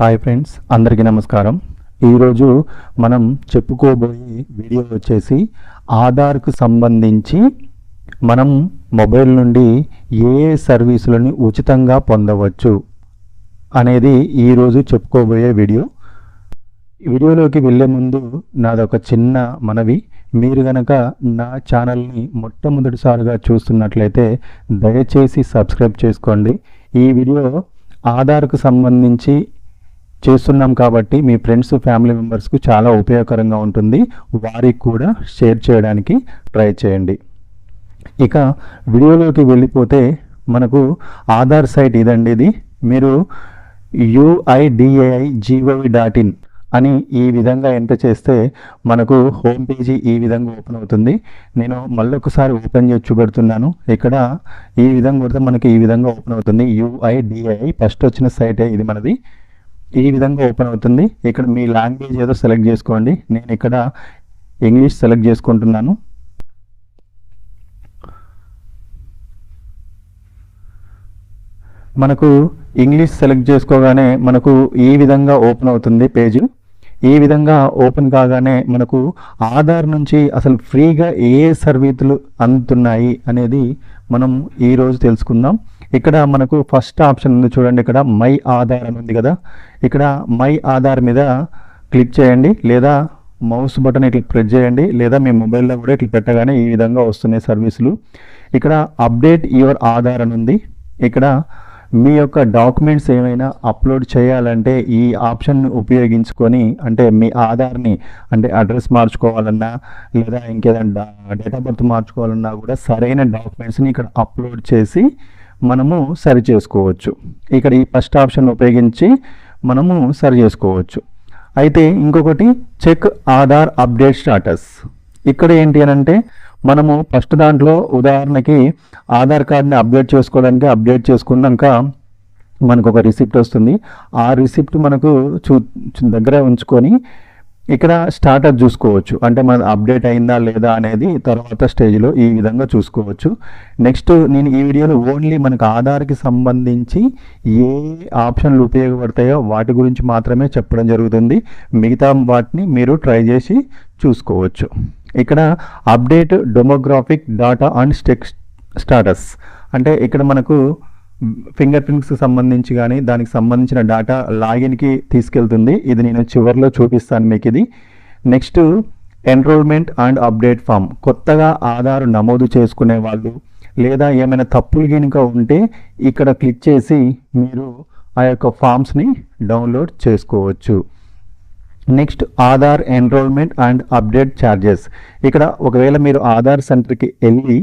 Hi friends అందరికీ నమస్కారం. ఈరోజు మనం చెప్పుకోబోయే వీడియో వచ్చేసి ఆధార్కు సంబంధించి మనం మొబైల్ నుండి ఏ ఏ సర్వీసులను ఉచితంగా పొందవచ్చు అనేది ఈరోజు చెప్పుకోబోయే వీడియో. వీడియోలోకి వెళ్ళే ముందు నాదొక చిన్న మనవి. మీరు గనక నా ఛానల్ని మొట్టమొదటిసారిగా చూస్తున్నట్లయితే దయచేసి సబ్స్క్రైబ్ చేసుకోండి. ఈ వీడియో ఆధార్కు సంబంధించి చేస్తున్నాం కాబట్టి మీ ఫ్రెండ్స్ ఫ్యామిలీ మెంబర్స్కు చాలా ఉపయోగకరంగా ఉంటుంది. వారికి కూడా షేర్ చేయడానికి ట్రై చేయండి. ఇక వీడియోలోకి వెళ్ళిపోతే మనకు ఆధార్ సైట్ ఇదండి ఇది. మీరు యుఐడిఏఐ జీఓవి డాట్ ఇన్ అని ఈ విధంగా ఎంటర్ చేస్తే మనకు హోమ్ పేజీ ఈ విధంగా ఓపెన్ అవుతుంది. నేను మళ్ళీ ఒకసారి ఓపెన్ చేసి చూపెడుతున్నాను. ఇక్కడ ఈ విధంగా కొడితే మనకి ఈ విధంగా ఓపెన్ అవుతుంది. యుఐడిఐ ఫస్ట్ వచ్చిన సైటే ఇది మనది. ఈ విధంగా ఓపెన్ అవుతుంది. ఇక్కడ మీ లాంగ్వేజ్ ఏదో సెలెక్ట్ చేసుకోండి. నేను ఇక్కడ ఇంగ్లీష్ సెలెక్ట్ చేసుకుంటున్నాను. మనకు ఇంగ్లీష్ సెలెక్ట్ చేసుకోగానే మనకు ఈ విధంగా ఓపెన్ అవుతుంది పేజ్. ఈ విధంగా ఓపెన్ కాగానే మనకు ఆధార్ నుంచి అసలు ఫ్రీగా ఏ సర్వీసులు అందుతున్నాయి అనేది మనం ఈరోజు తెలుసుకుందాం. ఇక్కడ మనకు ఫస్ట్ ఆప్షన్ ఉంది చూడండి ఇక్కడ మై ఆధార్ అని ఉంది కదా. ఇక్కడ మై ఆధార్ మీద క్లిక్ చేయండి లేదా మౌస్ బటన్ ఇట్లా ప్రెస్ చేయండి లేదా మీ మొబైల్లో కూడా ఇట్లా పెట్టగానే ఈ విధంగా వస్తున్నాయి సర్వీసులు. ఇక్కడ అప్డేట్ యువర్ ఆధార్ అని ఉంది. ఇక్కడ మీ యొక్క డాక్యుమెంట్స్ ఏమైనా అప్లోడ్ చేయాలంటే ఈ ఆప్షన్ను ఉపయోగించుకొని అంటే మీ ఆధార్ని అంటే అడ్రస్ మార్చుకోవాలన్నా లేదా ఇంకేదైనా డేట్ ఆఫ్ బర్త్ మార్చుకోవాలన్నా కూడా సరైన డాక్యుమెంట్స్ని ఇక్కడ అప్లోడ్ చేసి మనము సరి చేసుకోవచ్చు. ఇక్కడ ఈ ఫస్ట్ ఆప్షన్ ఉపయోగించి మనము సరి చేసుకోవచ్చు. అయితే ఇంకొకటి చెక్ ఆధార్ అప్డేట్ స్టాటస్. ఇక్కడ ఏంటి అని అంటే మనము ఫస్ట్ దాంట్లో ఉదాహరణకి ఆధార్ కార్డ్ని అప్డేట్ చేసుకోవడానికి అప్డేట్ చేసుకున్నాక మనకు ఒక రిసిప్ట్ వస్తుంది. ఆ రిసిప్ట్ మనకు చూ దగ్గర ఉంచుకొని ఇక్కడ స్టార్టర్ చూసుకోవచ్చు. అంటే మన అప్డేట్ అయిందా లేదా అనేది తర్వాత స్టేజ్లో ఈ విధంగా చూసుకోవచ్చు. నెక్స్ట్ నేను ఈ వీడియోలో ఓన్లీ మనకు ఆధార్కి సంబంధించి ఏ ఆప్షన్లు ఉపయోగపడతాయో వాటి గురించి మాత్రమే చెప్పడం జరుగుతుంది. మిగతా వాటిని మీరు ట్రై చేసి చూసుకోవచ్చు. ఇక్కడ update demographic data and stack status అంటే ఇక్కడ మనకు ఫింగర్ ప్రింట్స్కి సంబంధించి కానీ దానికి సంబంధించిన డేటా లాగిన్కి తీసుకెళ్తుంది. ఇది నేను చివరిలో చూపిస్తాను మీకు ఇది. Next enrolment and update form కొత్తగా ఆధార్ నమోదు చేసుకునే వాళ్ళు లేదా ఏమైనా తప్పులు కనుక ఉంటే ఇక్కడ క్లిక్ చేసి మీరు ఆ యొక్క ఫామ్స్ని డౌన్లోడ్ చేసుకోవచ్చు. Next Aadhaar enrolment and update charges ఇక్కడ ఒకవేళ మీరు ఆధార్ సెంటర్కి వెళ్ళి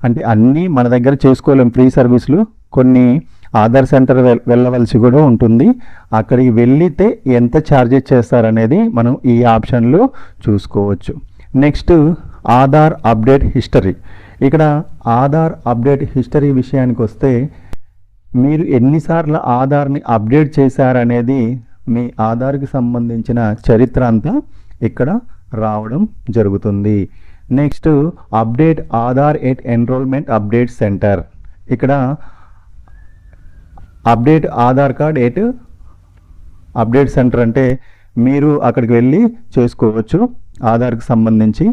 అంటే అన్నీ మన దగ్గర చేసుకోలేం ఫ్రీ సర్వీసులు కొన్ని ఆధార్ సెంటర్ వెళ్ళవలసి కూడా ఉంటుంది. అక్కడికి వెళ్ళితే ఎంత ఛార్జెస్ చేస్తారనేది మనం ఈ ఆప్షన్లో చూసుకోవచ్చు. Next Aadhaar update history. ఇక్కడ ఆధార్ అప్డేట్ హిస్టరీ విషయానికి వస్తే మీరు ఎన్నిసార్లు ఆధార్ని అప్డేట్ చేశారనేది మీ ఆధార్కి సంబంధించిన చరిత్ర అంతా ఇక్కడ రావడం జరుగుతుంది. Next update Aadhaar at enrolment update centre. ఇక్కడ update Aadhaar card at update centre అంటే మీరు అక్కడికి వెళ్ళి చేసుకోవచ్చు. ఆధార్కి సంబంధించి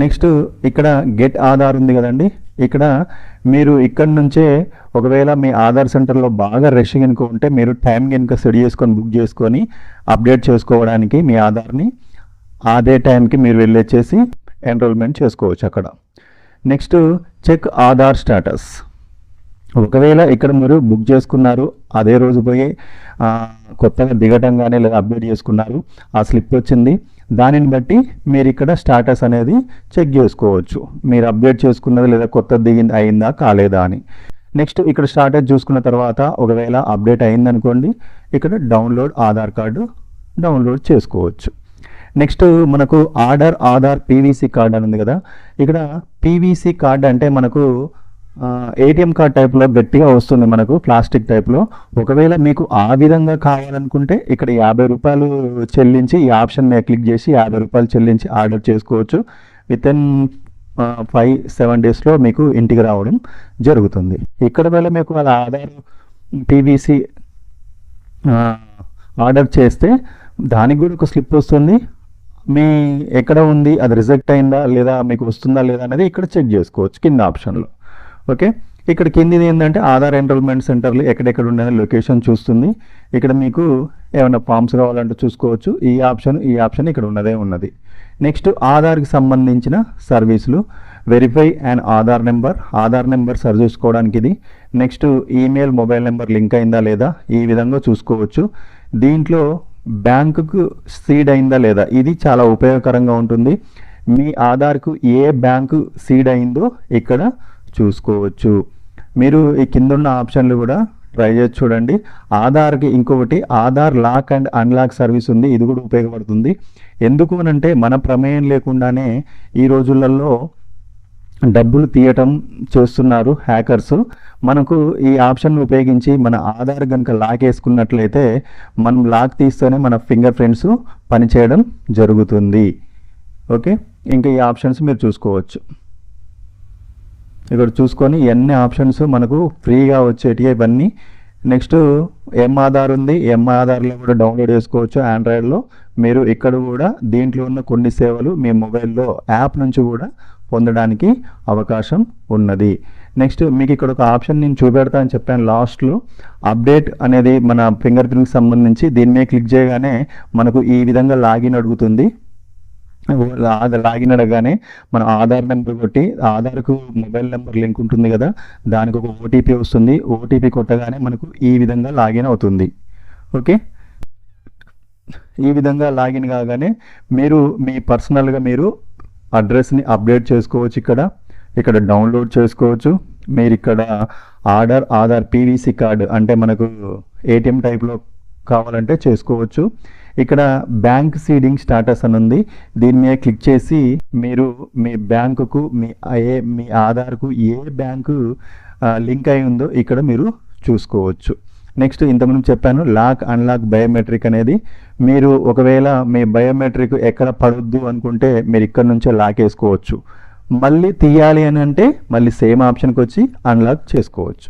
నెక్స్ట్ ఇక్కడ గెట్ ఆధార్ ఉంది కదండి. ఇక్కడ మీరు ఇక్కడ నుంచే ఒకవేళ మీ ఆధార్ సెంటర్లో బాగా రష్ కనుక ఉంటే మీరు టైం కనుక సెట్ చేసుకొని బుక్ చేసుకొని అప్డేట్ చేసుకోవడానికి మీ ఆధార్ని అదే టైంకి మీరు వెళ్ళొచ్చేసి ఎన్రోల్మెంట్ చేసుకోవచ్చు అక్కడ. Next check Aadhaar status. ఒకవేళ ఇక్కడ మీరు బుక్ చేసుకున్నారు అదే రోజు పోయి కొత్తగా కొత్తగా దిగటంగానే లేదా అప్డేట్ చేసుకున్నారు ఆ స్లిప్ వచ్చింది దానిని బట్టి మీరు ఇక్కడ స్టాటస్ అనేది చెక్ చేసుకోవచ్చు. మీరు అప్డేట్ చేసుకున్నది లేదా కొత్త దిగింది అయిందా కాలేదా అని. నెక్స్ట్ ఇక్కడ స్టాటస్ చూసుకున్న తర్వాత ఒకవేళ అప్డేట్ అయిందనుకోండి ఇక్కడ డౌన్లోడ్ ఆధార్ కార్డు డౌన్లోడ్ చేసుకోవచ్చు. నెక్స్ట్ మనకు ఆర్డర్ ఆధార్ పీవీసీ కార్డ్ అని ఉంది కదా. ఇక్కడ పీవీసీ కార్డ్ అంటే మనకు ఏటీఎం కార్డ్ టైప్లో గట్టిగా వస్తుంది మనకు ప్లాస్టిక్ టైప్లో ఒకవేళ మీకు ఆ విధంగా కావాలనుకుంటే ఇక్కడ యాభై రూపాయలు చెల్లించి ఈ ఆప్షన్ మీద క్లిక్ చేసి యాభై రూపాయలు చెల్లించి ఆర్డర్ చేసుకోవచ్చు. విత్ ఇన్ ఫైవ్ సెవెన్ డేస్లో మీకు ఇంటికి రావడం జరుగుతుంది. ఇక్కడ వేళ మీకు అది ఆధార్ పీవీసీ ఆర్డర్ చేస్తే దానికి కూడా ఒక స్లిప్ వస్తుంది. మీ ఎక్కడ ఉంది అది రిజెక్ట్ అయిందా లేదా మీకు వస్తుందా లేదా అనేది ఇక్కడ చెక్ చేసుకోవచ్చు కింద ఆప్షన్లో ఓకే? ఇక్కడ కిందిది ఏంటంటే ఆధార్ ఎన్రోల్మెంట్ సెంటర్లు ఎక్కడెక్కడ ఉండే లొకేషన్ చూస్తుంది. ఇక్కడ మీకు ఏమైనా ఫామ్స్ కావాలంటే చూసుకోవచ్చు. ఈ ఆప్షన్ ఈ ఆప్షన్ ఇక్కడ ఉన్నదే ఉన్నది. నెక్స్ట్ ఆధార్కి సంబంధించిన సర్వీసులు verify and Aadhaar number Aadhaar number సరి చూసుకోవడానికి ఇది. Next email mobile number link అయిందా లేదా? ఈ విధంగా చూసుకోవచ్చు. దీంట్లో బ్యాంకుకు సీడ్ అయిందా లేదా? ఇది చాలా ఉపయోగకరంగా ఉంటుంది. మీ ఆధార్కు ఏ బ్యాంకు సీడ్ అయిందో ఇక్కడ చూసుకోవచ్చు. మీరు ఈ కింద ఉన్న ఆప్షన్లు కూడా ట్రై చేసి చూడండి. ఆధార్కి ఇంకొకటి Aadhaar lock and unlock service ఉంది ఇది కూడా ఉపయోగపడుతుంది. ఎందుకు అనంటే మన ప్రమేయం లేకుండానే ఈ రోజులలో డబ్బులు తీయటం చేస్తున్నారు హ్యాకర్స్. మనకు ఈ ఆప్షన్ ఉపయోగించి మన ఆధార్ కనుక లాక్ వేసుకున్నట్లయితే మనం లాక్ తీస్తేనే మన ఫింగర్ ప్రింట్స్ పనిచేయడం జరుగుతుంది. ఓకే? ఇంకా ఈ ఆప్షన్స్ మీరు చూసుకోవచ్చు. ఇక్కడ చూసుకొని ఎన్ని ఆప్షన్స్ మనకు ఫ్రీగా వచ్చేటివి ఇవన్నీ. నెక్స్ట్ ఎం ఆధార్ ఉంది? ఎం ఆధార్లో కూడా డౌన్లోడ్ చేసుకోవచ్చు ఆండ్రాయిడ్లో. మీరు ఇక్కడ కూడా దీంట్లో ఉన్న కొన్ని సేవలు మీ మొబైల్లో యాప్ నుంచి కూడా పొందడానికి అవకాశం ఉన్నది. నెక్స్ట్ మీకు ఇక్కడ ఒక ఆప్షన్ నేను చూపెడతా అని చెప్పాను లాస్ట్లో. అప్డేట్ అనేది మన ఫింగర్ ప్రింట్కి సంబంధించి దీని మీద క్లిక్ చేయగానే మనకు ఈ విధంగా లాగిన్ అడుగుతుంది. ఆధార్ లాగిన్ అడగానే మన ఆధార్ నెంబర్ కొట్టి ఆధార్కు మొబైల్ నెంబర్ లింక్ ఉంటుంది కదా దానికి ఒక ఓటీపీ వస్తుంది. ఓటీపీ కొట్టగానే మనకు ఈ విధంగా లాగిన్ అవుతుంది. ఓకే? ఈ విధంగా లాగిన్ కాగానే మీరు మీ పర్సనల్గా మీరు అడ్రస్ని అప్డేట్ చేసుకోవచ్చు ఇక్కడ. ఇక్కడ డౌన్లోడ్ చేసుకోవచ్చు. మీరు ఇక్కడ ఆర్డర్ ఆధార్ పీవీసీ కార్డు అంటే మనకు ఏటీఎం టైప్లో కావాలంటే చేసుకోవచ్చు. ఇక్కడ బ్యాంక్ సీడింగ్ స్టాటస్ అని ఉంది. దీని మీద క్లిక్ చేసి మీరు మీ బ్యాంకుకు మీ ఏ మీ ఆధార్కు ఏ బ్యాంకు లింక్ అయి ఉందో ఇక్కడ మీరు చూసుకోవచ్చు. నెక్స్ట్ ఇంతకుముందు చెప్పాను లాక్ అన్లాక్ బయోమెట్రిక్ అనేది. మీరు ఒకవేళ మీ బయోమెట్రిక్ ఎక్కడ పడొద్దు అనుకుంటే మీరు ఇక్కడ నుంచే లాక్ వేసుకోవచ్చు మళ్ళీ తీయాలి అని అంటే మళ్ళీ సేమ్ ఆప్షన్కి వచ్చి అన్లాక్ చేసుకోవచ్చు.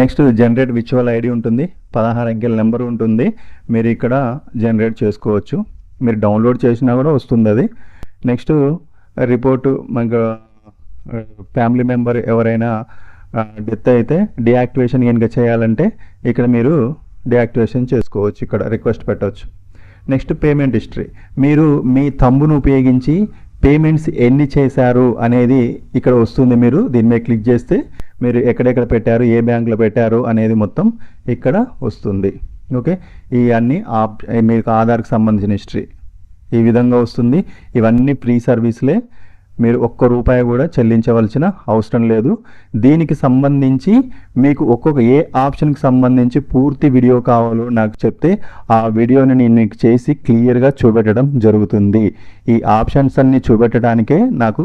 నెక్స్ట్ జనరేట్ విచువల్ ఐడి ఉంటుంది. పదహారు అంకెల నెంబర్ ఉంటుంది. మీరు ఇక్కడ జనరేట్ చేసుకోవచ్చు. మీరు డౌన్లోడ్ చేసినా కూడా వస్తుంది అది నెక్స్ట్ రిపోర్టు మనకు ఫ్యామిలీ మెంబర్ ఎవరైనా డెత్ అయితే డియాక్టివేషన్ కనుక చేయాలంటే ఇక్కడ మీరు డియాక్టివేషన్ చేసుకోవచ్చు. ఇక్కడ రిక్వెస్ట్ పెట్టవచ్చు. Next payment history. మీరు మీ తంబును ఉపయోగించి పేమెంట్స్ ఎన్ని చేశారు అనేది ఇక్కడ వస్తుంది. మీరు దీని మీద క్లిక్ చేస్తే మీరు ఎక్కడెక్కడ పెట్టారు ఏ బ్యాంకులో పెట్టారు అనేది మొత్తం ఇక్కడ వస్తుంది. ఓకే? ఈ అన్ని ఆప్ మీకు ఆధార్కి సంబంధించిన హిస్టరీ ఈ విధంగా వస్తుంది. ఇవన్నీ ఫ్రీ సర్వీస్లే. మీరు ఒక్క రూపాయి కూడా చెల్లించవలసిన అవసరం లేదు. దీనికి సంబంధించి మీకు ఒక్కొక్క ఏ ఆప్షన్కి సంబంధించి పూర్తి వీడియో కావాలో నాకు చెప్తే ఆ వీడియోని నేను మీకు చేసి క్లియర్గా చూపెట్టడం జరుగుతుంది. ఈ ఆప్షన్స్ అన్ని చూపెట్టడానికే నాకు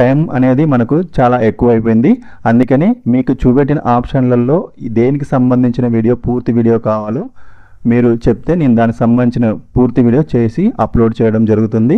టైం అనేది మనకు చాలా ఎక్కువ అయిపోయింది అందుకని మీకు చూపెట్టిన ఆప్షన్లలో దేనికి సంబంధించిన వీడియో పూర్తి వీడియో కావాలో మీరు చెప్తే నేను దానికి సంబంధించిన పూర్తి వీడియో చేసి అప్లోడ్ చేయడం జరుగుతుంది.